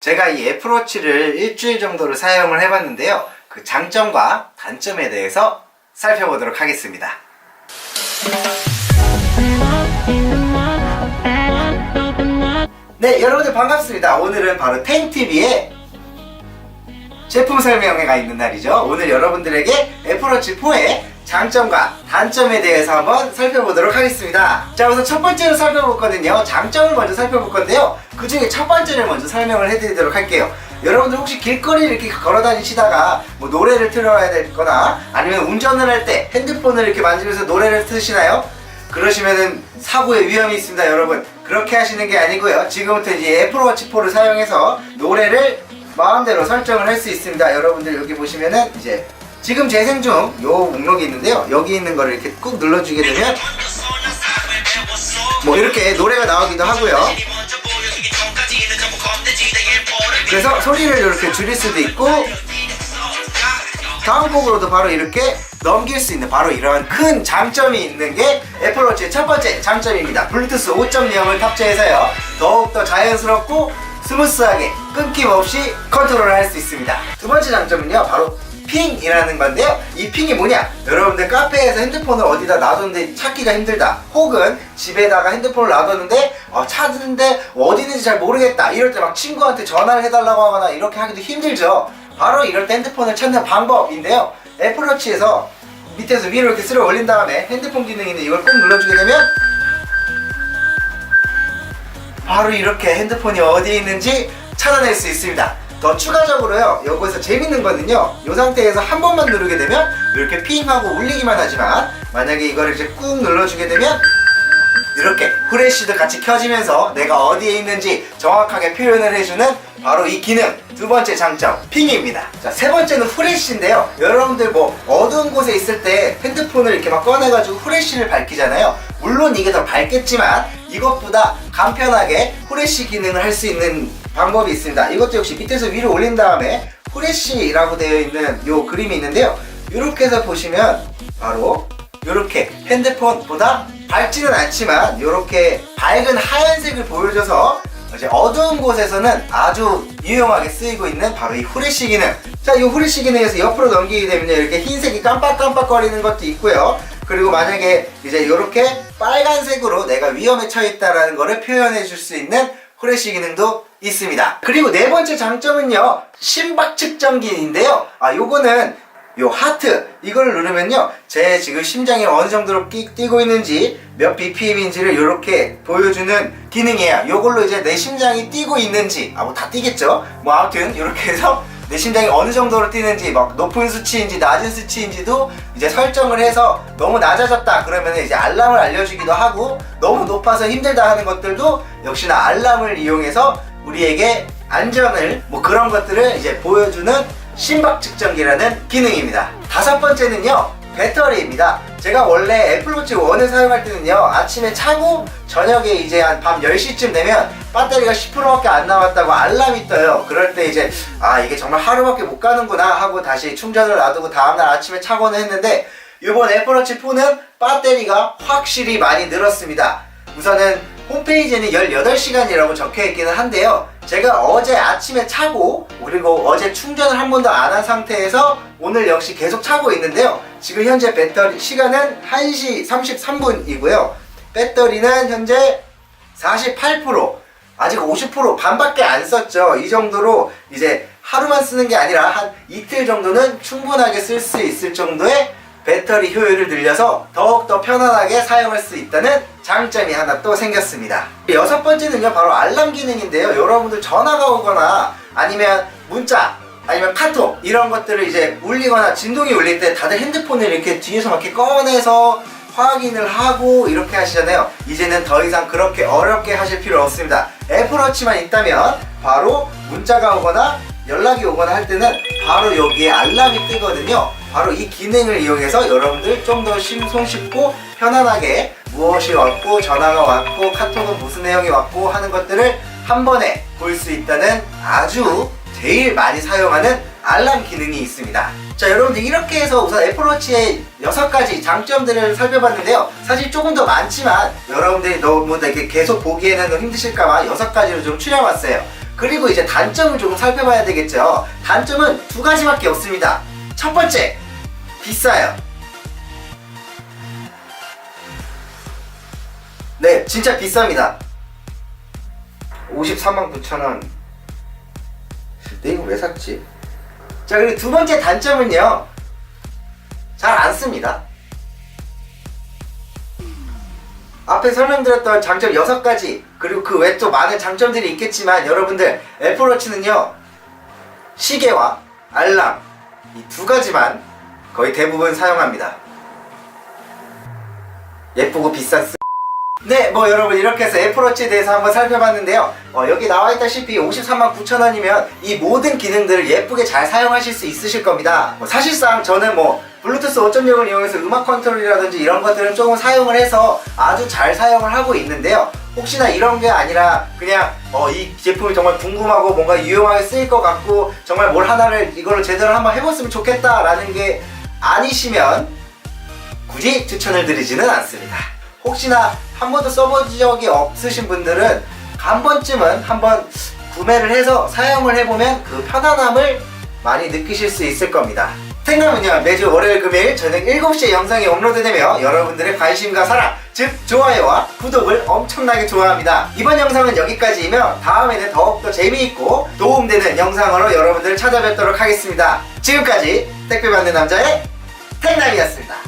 제가 이 애플워치를 일주일 정도를 사용을 해봤는데요. 그 장점과 단점에 대해서 살펴보도록 하겠습니다. 네, 여러분들 반갑습니다. 오늘은 바로 탱TV의 제품 설명회가 있는 날이죠. 오늘 여러분들에게 애플워치 4의 장점과 단점에 대해서 한번 살펴보도록 하겠습니다. 자, 우선 첫 번째로 살펴볼 거는요. 장점을 먼저 살펴볼 건데요. 그 중에 첫 번째를 먼저 설명을 해드리도록 할게요. 여러분들 혹시 길거리 이렇게 걸어 다니시다가 뭐 노래를 틀어야 되거나 아니면 운전을 할 때 핸드폰을 이렇게 만지면서 노래를 틀으시나요? 그러시면은 사고의 위험이 있습니다, 여러분. 그렇게 하시는 게 아니고요. 지금부터 이제 애플워치 4를 사용해서 노래를 마음대로 설정을 할 수 있습니다. 여러분들 여기 보시면은 이제 지금 재생 중 요 목록이 있는데요. 여기 있는 거를 이렇게 꾹 눌러주게 되면 뭐 이렇게 노래가 나오기도 하고요. 그래서 소리를 이렇게 줄일 수도 있고 다음 곡으로도 바로 이렇게 넘길 수 있는 바로 이런 큰 장점이 있는 게 애플워치의 첫 번째 장점입니다. 블루투스 5.0을 탑재해서요. 더욱더 자연스럽고 스무스하게 끊김없이 컨트롤을 할 수 있습니다. 두 번째 장점은요. 바로 핑이라는 건데요. 이 핑이 뭐냐? 여러분들 카페에서 핸드폰을 어디다 놔뒀는데 찾기가 힘들다. 혹은 집에다가 핸드폰을 놔뒀는데 어, 찾는데 어디 있는지 잘 모르겠다. 이럴 때 막 친구한테 전화를 해달라고 하거나 이렇게 하기도 힘들죠. 바로 이럴 때 핸드폰을 찾는 방법인데요. 애플워치에서 밑에서 위로 이렇게 쓸어 올린 다음에 핸드폰 기능이 있는 이걸 꾹 눌러주게 되면 바로 이렇게 핸드폰이 어디에 있는지 찾아낼 수 있습니다. 더 추가적으로요, 여기서 재밌는 거는요, 이 상태에서 한 번만 누르게 되면 이렇게 핑하고 울리기만 하지만 만약에 이거를 이제 꾹 눌러주게 되면 이렇게 후레쉬도 같이 켜지면서 내가 어디에 있는지 정확하게 표현을 해주는 바로 이 기능 두 번째 장점 핑입니다. 자 세 번째는 후레쉬인데요. 여러분들 뭐 어두운 곳에 있을 때 핸드폰을 이렇게 막 꺼내가지고 후레쉬를 밝히잖아요. 물론 이게 더 밝겠지만 이것보다 간편하게 후레쉬 기능을 할 수 있는 방법이 있습니다 이것도 역시 밑에서 위로 올린 다음에 후레쉬라고 되어 있는 요 그림이 있는데요 이렇게 해서 보시면 바로 이렇게 핸드폰보다 밝지는 않지만 이렇게 밝은 하얀색을 보여줘서 이제 어두운 곳에서는 아주 유용하게 쓰이고 있는 바로 이 후레쉬 기능. 자, 이 후레쉬 기능에서 옆으로 넘기게 되면 이렇게 흰색이 깜빡깜빡 거리는 것도 있고요. 그리고 만약에 이제 이렇게 빨간색으로 내가 위험에 처했다라는 거를 표현해 줄 수 있는 후레쉬 기능도 있습니다. 그리고 네 번째 장점은요, 심박 측정기인데요. 아, 요거는 요 하트 이걸 누르면요 제 지금 심장이 어느 정도로 끼, 뛰고 있는지 몇 bpm인지를 이렇게 보여주는 기능이에요 요걸로 이제 내 심장이 뛰고 있는지 아 뭐 다 뛰겠죠 뭐 아무튼 이렇게 해서 내 심장이 어느 정도로 뛰는지 막 높은 수치인지 낮은 수치인지도 이제 설정을 해서 너무 낮아졌다 그러면 이제 알람을 알려주기도 하고 너무 높아서 힘들다 하는 것들도 역시나 알람을 이용해서 우리에게 안전을 뭐 그런 것들을 이제 보여주는 심박 측정기라는 기능입니다. 다섯 번째는요. 배터리입니다. 제가 원래 애플워치 1을 사용할 때는요. 아침에 차고 저녁에 이제 한 밤 10시쯤 되면 배터리가 10%밖에 안 남았다고 알람이 떠요. 그럴 때 이제 아 이게 정말 하루밖에 못 가는구나 하고 다시 충전을 놔두고 다음날 아침에 차고는 했는데 이번 애플워치 4는 배터리가 확실히 많이 늘었습니다. 우선은 홈페이지에는 18시간이라고 적혀 있기는 한데요. 제가 어제 아침에 차고 그리고 어제 충전을 한 번도 안 한 상태에서 오늘 역시 계속 차고 있는데요. 지금 현재 배터리 시간은 1시 33분이고요. 배터리는 현재 48% 아직 50% 반밖에 안 썼죠. 이 정도로 이제 하루만 쓰는 게 아니라 한 이틀 정도는 충분하게 쓸 수 있을 정도의 배터리 효율을 늘려서 더욱더 편안하게 사용할 수 있다는 장점이 하나 또 생겼습니다. 여섯 번째는요, 바로 알람 기능인데요. 여러분들 전화가 오거나 아니면 문자, 아니면 카톡 이런 것들을 이제 울리거나 진동이 울릴 때 다들 핸드폰을 이렇게 뒤에서 막 이렇게 꺼내서 확인을 하고 이렇게 하시잖아요. 이제는 더 이상 그렇게 어렵게 하실 필요 없습니다. 애플워치만 있다면 바로 문자가 오거나 연락이 오거나 할 때는 바로 여기에 알람이 뜨거든요. 바로 이 기능을 이용해서 여러분들 좀 더 손쉽고 편안하게 무엇이 왔고 전화가 왔고 카톡은 무슨 내용이 왔고 하는 것들을 한 번에 볼 수 있다는 아주 제일 많이 사용하는 알람 기능이 있습니다. 자 여러분들 이렇게 해서 우선 애플워치의 6가지 장점들을 살펴봤는데요. 사실 조금 더 많지만 여러분들이 너무 이렇게 계속 보기에는 힘드실까봐 6가지로 좀 추려봤어요. 그리고 이제 단점을 조금 살펴봐야 되겠죠. 단점은 두 가지밖에 없습니다. 첫 번째, 비싸요. 네, 진짜 비쌉니다. 53만 9천 원. 내 이거 왜 샀지? 자, 그리고 두 번째 단점은요. 잘 안 씁니다. 앞에 설명드렸던 장점 6가지 그리고 그 외 또 많은 장점들이 있겠지만 여러분들 애플워치는요 시계와 알람 이 두 가지만 거의 대부분 사용합니다. 예쁘고 비싼 쓰... 네, 뭐 여러분 이렇게 해서 애플워치에 대해서 한번 살펴봤는데요 어, 여기 나와 있다시피 53만 9천 원이면 이 모든 기능들을 예쁘게 잘 사용하실 수 있으실 겁니다 뭐 사실상 저는 뭐 블루투스 5.0을 이용해서 음악 컨트롤이라든지 이런 것들은 조금 사용을 해서 아주 잘 사용을 하고 있는데요. 혹시나 이런 게 아니라 그냥 어, 이 제품이 정말 궁금하고 뭔가 유용하게 쓰일 것 같고 정말 뭘 하나를 이걸로 제대로 한번 해봤으면 좋겠다라는 게 아니시면 굳이 추천을 드리지는 않습니다. 혹시나 한 번도 써본 적이 없으신 분들은 한 번쯤은 한번 구매를 해서 사용을 해보면 그 편안함을 많이 느끼실 수 있을 겁니다. 생각은요 매주 월요일 금요일 저녁 7시에 영상이 업로드되며 여러분들의 관심과 사랑 즉 좋아요와 구독을 엄청나게 좋아합니다. 이번 영상은 여기까지이며 다음에는 더욱더 재미있고 도움되는 영상으로 여러분들을 찾아뵙도록 하겠습니다. 지금까지 택배 받는 남자의 택남이었습니다